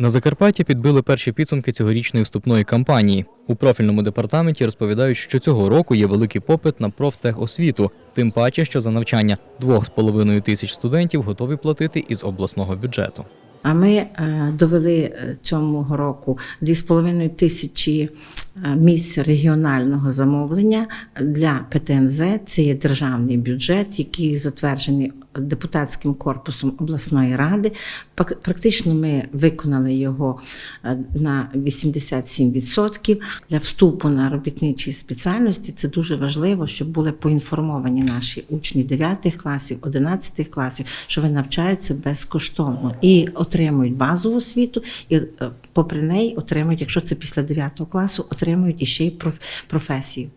На Закарпатті підбили перші підсумки цьогорічної вступної кампанії. У профільному департаменті розповідають, що цього року є великий попит на профтехосвіту, тим паче, що за навчання 2,5 тисяч студентів готові платити із обласного бюджету. А ми е, довели е, цього року 2,5 тисячі е, місць регіонального замовлення для ПТНЗ. Це є державний бюджет, який затверджений депутатським корпусом обласної ради. Практично ми виконали його е, на 87%. Для вступу на робітничі спеціальності це дуже важливо, щоб були поінформовані наші учні 9 класів, 11 класів, що вони навчаються безкоштовно і отримують базову освіту, і е, попри неї отримують, якщо це після 9 класу, отримують іще й проф- професію.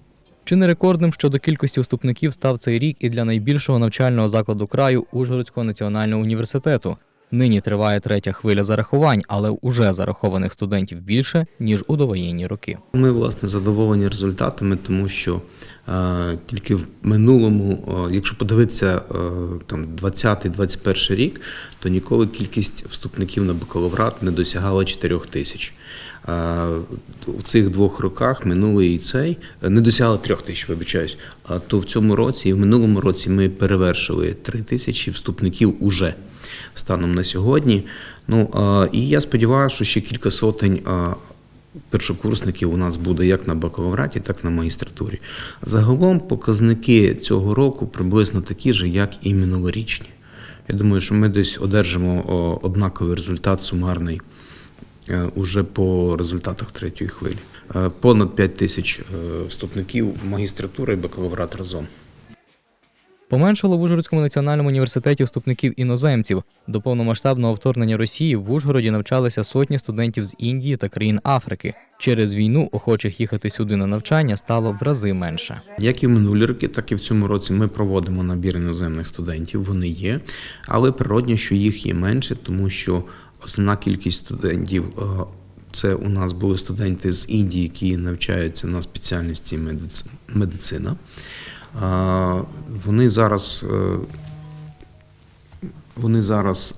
Чи не рекордним щодо кількості вступників став цей рік і для найбільшого навчального закладу краю Ужгородського національного університету. Нині триває третя хвиля зарахувань, але уже зарахованих студентів більше ніж у довоєнні роки. Ми власне задоволені результатами, тому що е, тільки в минулому, е, якщо подивитися е, там 20-21 рік, то ніколи кількість вступників на бакалаврат не досягала 4 тисяч. У цих двох роках минулий і цей не досягла трьох тисяч, вибачаюсь. А то в цьому році і в минулому році ми перевершили 3 тисячі вступників уже станом на сьогодні. Ну і я сподіваюся, що ще кілька сотень. першокурсників у нас буде як на бакалавраті, так і на магістратурі. Загалом показники цього року приблизно такі ж, як і минулорічні. Я думаю, що ми десь одержимо однаковий результат сумарний уже по результатах третьої хвилі. Е, Понад 5 тисяч е, вступників магістратури і бакалаврат разом. Поменшало в Ужгородському національному університеті вступників іноземців. До повномасштабного вторгнення Росії в Ужгороді навчалися сотні студентів з Індії та країн Африки. Через війну охочих їхати сюди на навчання стало в рази менше. Як і в минулі роки, так і в цьому році ми проводимо набір іноземних студентів. Вони є, але природньо, що їх є менше, тому що основна кількість студентів е, це у нас були студенти з Індії, які навчаються на спеціальності медици- медицина. Е, Вони зараз. е, вони зараз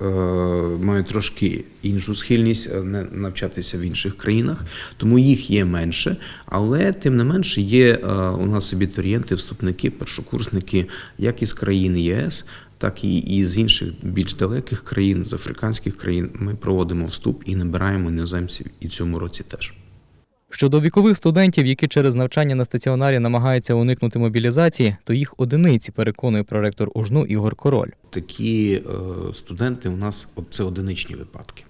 мають трошки іншу схильність навчатися в інших країнах, тому їх є менше. Але тим не менше є у нас абітурієнти, вступники, першокурсники, як із країн ЄС, так і і з інших більш далеких країн, з африканських країн. Ми проводимо вступ і набираємо іноземців і цьому році теж. Щодо вікових студентів, які через навчання на стаціонарі намагаються уникнути мобілізації, то їх одиниці переконує проректор УЖНУ Ігор Король. Такі е, студенти у нас це одиничні випадки.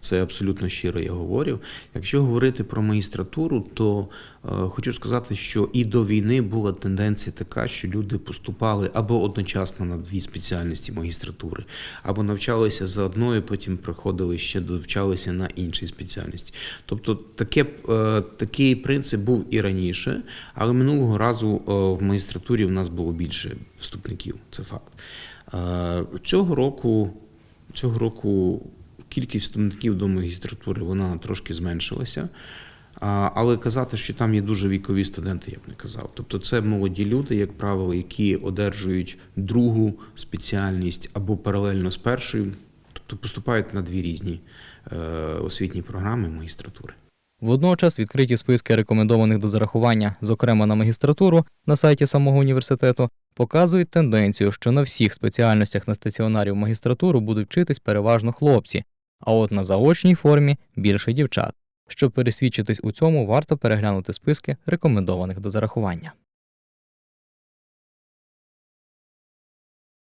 Це абсолютно щиро я говорю. Якщо говорити про магістратуру, то е, хочу сказати, що і до війни була тенденція така, що люди поступали або одночасно на дві спеціальності магістратури, або навчалися за одною, потім приходили ще довчалися на іншій спеціальності. Тобто таке, е, такий принцип був і раніше, але минулого разу е, в магістратурі в нас було більше вступників. Це факт. Е, Цього року, цього року кількість вступників до магістратури вона трошки зменшилася. Але казати, що там є дуже вікові студенти, я б не казав. Тобто це молоді люди, як правило, які одержують другу спеціальність або паралельно з першою, тобто поступають на дві різні е, освітні програми магістратури. Водночас відкриті списки рекомендованих до зарахування, зокрема на магістратуру, на сайті самого університету, показують тенденцію, що на всіх спеціальностях на стаціонарі в магістратуру будуть вчитись переважно хлопці, а от на заочній формі більше дівчат. Щоб пересвідчитись у цьому, варто переглянути списки рекомендованих до зарахування.